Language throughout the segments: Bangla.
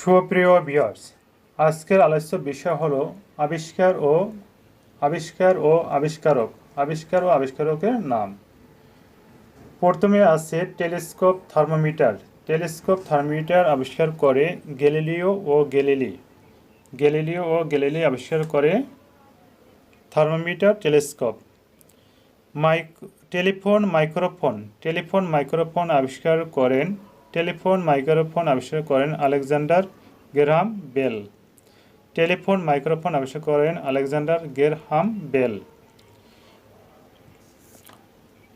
সুপ্রিয় বিয়ার্স আজকের আলোচ্য বিষয় হলো আবিষ্কার ও আবিষ্কার ও আবিষ্কারক, আবিষ্কার ও আবিষ্কারকের নাম। প্রথমে আছে টেলিস্কোপ থার্মোমিটার। টেলিস্কোপ থার্মোমিটার আবিষ্কার করে গ্যালিলিও ও গ্যালিলি। গ্যালিলিও ও গ্যালিলি আবিষ্কার করে thermometer telescope. Mike, telephone microphone. Telephone microphone আবিষ্কার করেন টেলিফোন, মাইক্রোফোন আবিষ্কার করেন Alexander Graham Bell. Telephone, microphone আবিষ্কার করেন আলেকজান্ডার গেরহাম বেল।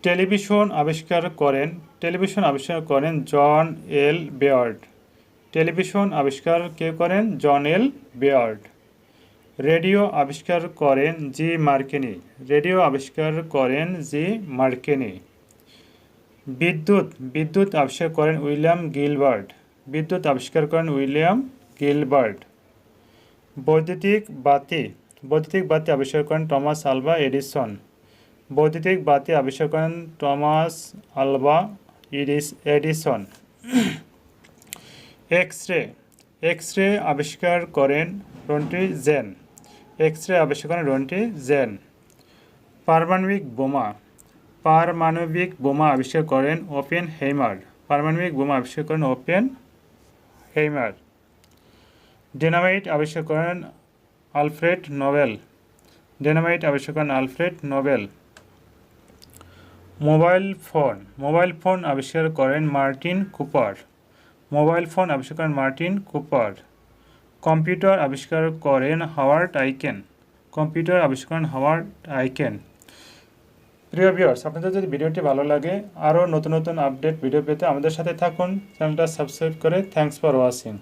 টেলিভিশন আবিষ্কার করেন, টেলিভিশন আবিষ্কার করেন জন এল বেয়ার্ড। টেলিভিশন আবিষ্কার কে করেন? জন এল বেয়ার্ড। রেডিও আবিষ্কার করেন জি মার্কেনি। রেডিও আবিষ্কার করেন জি মার্কেনি। বিদ্যুৎ বিদ্যুৎ আবিষ্কার করেন উইলিয়াম গিলবার্ট। বিদ্যুৎ আবিষ্কার করেন উইলিয়াম গিলবার্ট। বৈদ্যুতিক বাতি বৈদ্যুতিক বাতি আবিষ্কার করেন টমাস আলভা এডিসন। বৈদ্যুতিক বাতি আবিষ্কার করেন Thomas Alva ইডিস Edison. X ray X ray আবিষ্কার করেন রন্টি জেন। এক্স রে আবিষ্কার করেন রন্টি জেন। পারমাণবিক বোমা পারমাণবিক বোমা আবিষ্কার করেন ওপেন হেইমার। পারমাণবিক বোমা আবিষ্কার করেন ওপেন হেইমার। ডেনামাইট আবিষ্কার করেন আলফ্রেড নোবেল। ডেনামাইট আবিষ্কার করেন Alfred Nobel. Mobile phone. Mobile phone আবিষ্কার করেন মার্টিন কুপার। মোবাইল ফোন আবিষ্কার করেন মার্টিন কুপার। কম্পিউটার আবিষ্কার করেন হাওয়ার্ড আইকেন। কম্পিউটার আবিষ্কার করেন হাওয়ার্ড আইকেন। প্রিয় ভিউয়ার্স আপনাদের যদি ভিডিওটি ভালো লাগে, আরও নতুন নতুন আপডেট ভিডিও পেতে আমাদের সাথে থাকুন। চ্যানেলটা সাবস্ক্রাইব করে থ্যাংকস ফর ওয়াচিং